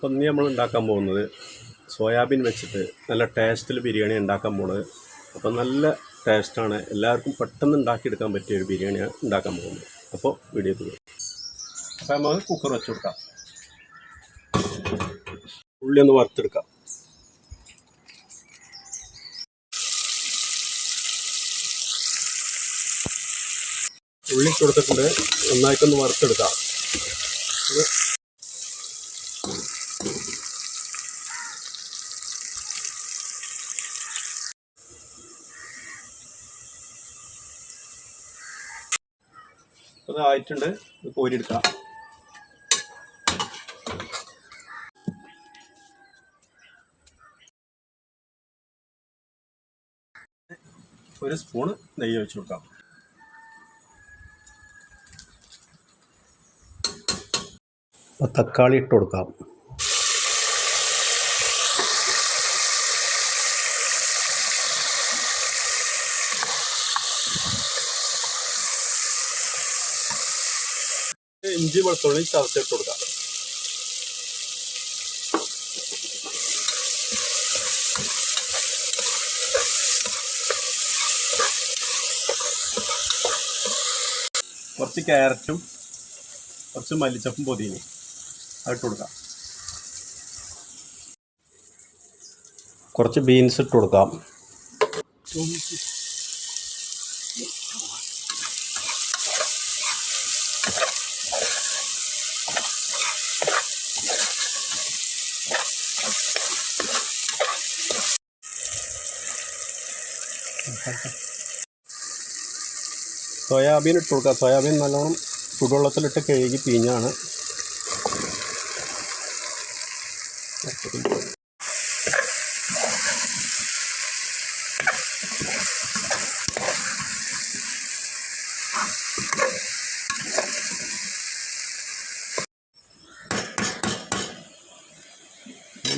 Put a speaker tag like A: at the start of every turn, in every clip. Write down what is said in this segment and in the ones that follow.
A: അപ്പം ഇന്ന് നമ്മൾ ഉണ്ടാക്കാൻ പോകുന്നത് സോയാബീൻ വെച്ചിട്ട് നല്ല ടേസ്റ്റിൽ ബിരിയാണി ഉണ്ടാക്കാൻ പോകുന്നത്. അപ്പം നല്ല ടേസ്റ്റാണ് എല്ലാവർക്കും പെട്ടെന്ന് ഉണ്ടാക്കിയെടുക്കാൻ പറ്റിയ ഒരു ബിരിയാണിയാണ് ഉണ്ടാക്കാൻ പോകുന്നത്. അപ്പോൾ വീഡിയോ പോകും അപ്പോൾ നമുക്ക് കുക്കർ വെച്ച് കൊടുക്കാം. ഉള്ളി ഒന്ന് വറുത്തെടുക്കാം. ഉള്ളി കൊടുത്തിട്ടുണ്ട്. നന്നായിട്ടൊന്ന് വറുത്തെടുക്കാം. അത് ആയിട്ടുണ്ട്. ഇത് കോരിയെടുക്കാം. ഒരു സ്പൂണ് നെയ്യ് വെച്ച് കൊടുക്കാം. അപ്പോൾ തക്കാളി ഇട്ട് കൊടുക്കാം. ഇഞ്ചി വെളുത്തുള്ളി ചതച്ചിട്ട് കൊടുക്കാം. കുറച്ച് ക്യാരറ്റും കുറച്ച് മല്ലിച്ചപ്പും പൊതിയും അതിട്ട് കൊടുക്കാം. കുറച്ച് ബീൻസ് ഇട്ട് കൊടുക്കാം. സോയാബീൻ ഇട്ട് കൊടുക്കുക. സോയാബീൻ നല്ലോണം ചുടുവെള്ളത്തിലിട്ട് കഴുകി പിഴിഞ്ഞാണ്.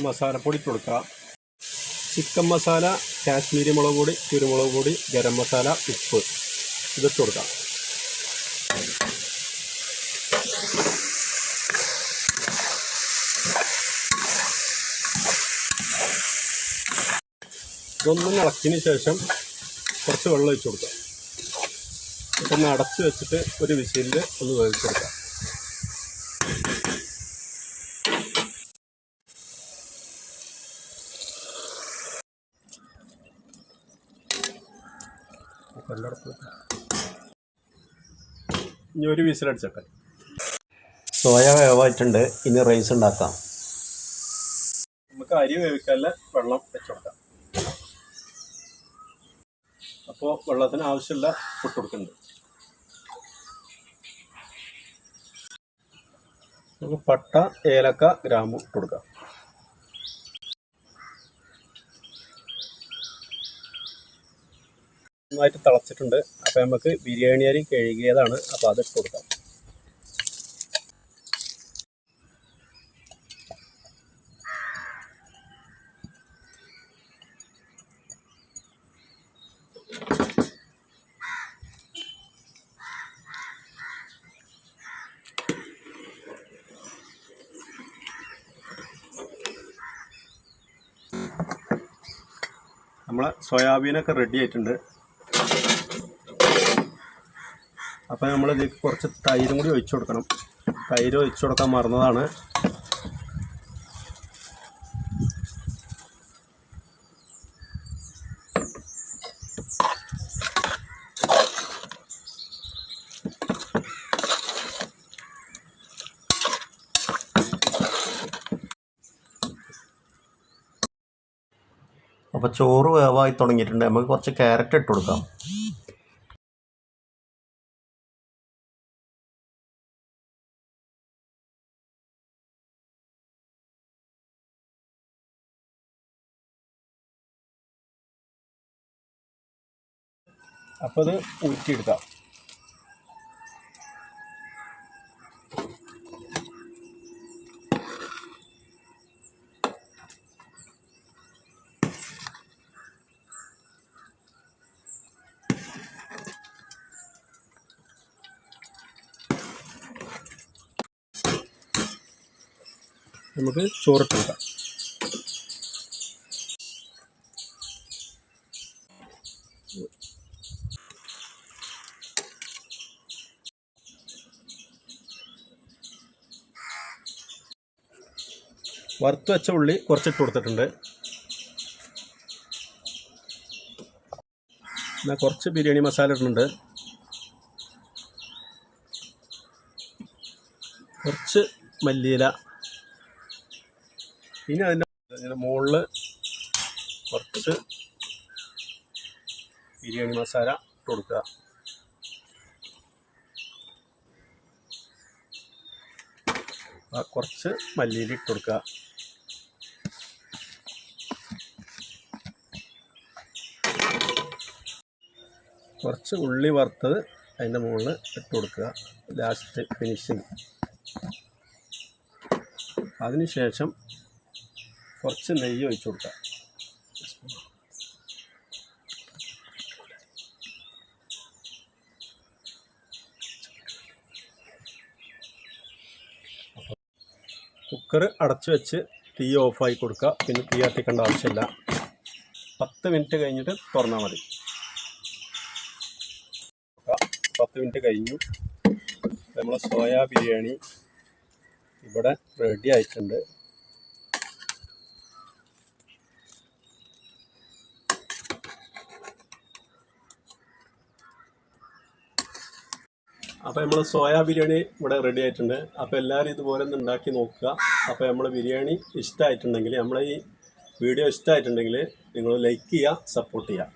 A: മസാലപ്പൊടി കൊടുക്കാം ചിക്കൻ മസാല കാശ്മീരി മുളക് പൊടി കുരുമുളക് പൊടി ഗരം മസാല ഉപ്പ്. ഇതിട്ട് കൊടുക്കാം. ഇതൊന്നും ഇളക്കിന് ശേഷം കുറച്ച് വെള്ളം ഒഴിച്ചു കൊടുക്കാം. ഇതൊന്ന് അടച്ച് വെച്ചിട്ട് ഒരു വിസിലിൽ ഒന്ന് വേവിച്ചെടുക്കാം. ഇനി ഒരു വിസിലടിച്ചട്ടെ സോയ വേവായിട്ടുണ്ട്. ഇനി റൈസ് ഉണ്ടാക്കാം. നമുക്ക് അരി വേവിക്കാനുള്ള വെള്ളം വെച്ചുകൊടുക്കാം അപ്പോൾ വെള്ളത്തിന് ആവശ്യമില്ല ഇട്ട് കൊടുക്കുന്നുണ്ട്. നമുക്ക് പട്ട ഏലക്ക ഗ്രാമ്പു ഇട്ട് കൊടുക്കാം. നന്നായിട്ട് തിളച്ചിട്ടുണ്ട്. അപ്പോൾ നമുക്ക് ബിരിയാണി അരി കഴുകിയതാണ്. അപ്പോൾ അത് കൊടുക്കാം. നമ്മളെ സോയാബീനൊക്കെ റെഡി ആയിട്ടുണ്ട്. അപ്പോൾ നമ്മൾ ഇതിലേക്ക് കുറച്ച് തൈരും കൂടി ഒഴിച്ചു കൊടുക്കണം. തൈര് ഒഴിച്ചു കൊടുക്കാൻ മറന്നതാണ്. അപ്പോൾ ചോറ് വേവായി തുടങ്ങിയിട്ടുണ്ട്. നമുക്ക് കുറച്ച് ക്യാരറ്റ് ഇട്ട് കൊടുക്കാം. അപ്പോൾ അത് ഊറ്റിയെടുക്കാം. നമുക്ക് ചോറിട്ടെടുക്കാം. വറുത്ത് വെച്ച ഉള്ളി കുറച്ചിട്ട് കൊടുത്തിട്ടുണ്ട്. എന്നാൽ കുറച്ച് ബിരിയാണി മസാല ഇടുന്നുണ്ട്. കുറച്ച് മല്ലിയില. ഇനി അതിന്റെ മുകളിൽ കുറച്ച് ബിരിയാണി മസാല ഇട്ട് കൊടുക്കുക. കുറച്ച് മല്ലിയില ഇട്ട് കൊടുക്കുക. കുറച്ച് ഉള്ളി വറുത്തത് അതിന്റെ മുകളിൽ ഇട്ട് കൊടുക്കുക. ലാസ്റ്റ് ഫിനിഷിങ് അതിനുശേഷം കുറച്ച് നെയ്യ് ഒഴിച്ചു കൊടുക്കുക. കുക്കർ അടച്ചു വെച്ച് തീ ഓഫായി കൊടുക്കുക. പിന്നെ തീ കത്തിക്കേണ്ട ആവശ്യമില്ല. പത്ത് മിനിറ്റ് കഴിഞ്ഞിട്ട് തുറന്നാൽ മതി. പത്ത് മിനിറ്റ് കഴിഞ്ഞു. നമ്മളെ സോയാ ബിരിയാണി ഇവിടെ റെഡി ആയിട്ടുണ്ട്. അപ്പോൾ നമ്മൾ സോയാ ബിരിയാണി ഇവിടെ റെഡി ആയിട്ടുണ്ട്. അപ്പോൾ എല്ലാവരും ഇതുപോലെ ഒന്ന് ഉണ്ടാക്കി നോക്കുക. അപ്പോൾ നമ്മൾ ബിരിയാണി ഇഷ്ടമായിട്ടുണ്ടെങ്കിൽ നമ്മളെ ഈ വീഡിയോ ഇഷ്ടമായിട്ടുണ്ടെങ്കിൽ നിങ്ങൾ ലൈക്ക് ചെയ്യുക സപ്പോർട്ട് ചെയ്യുക.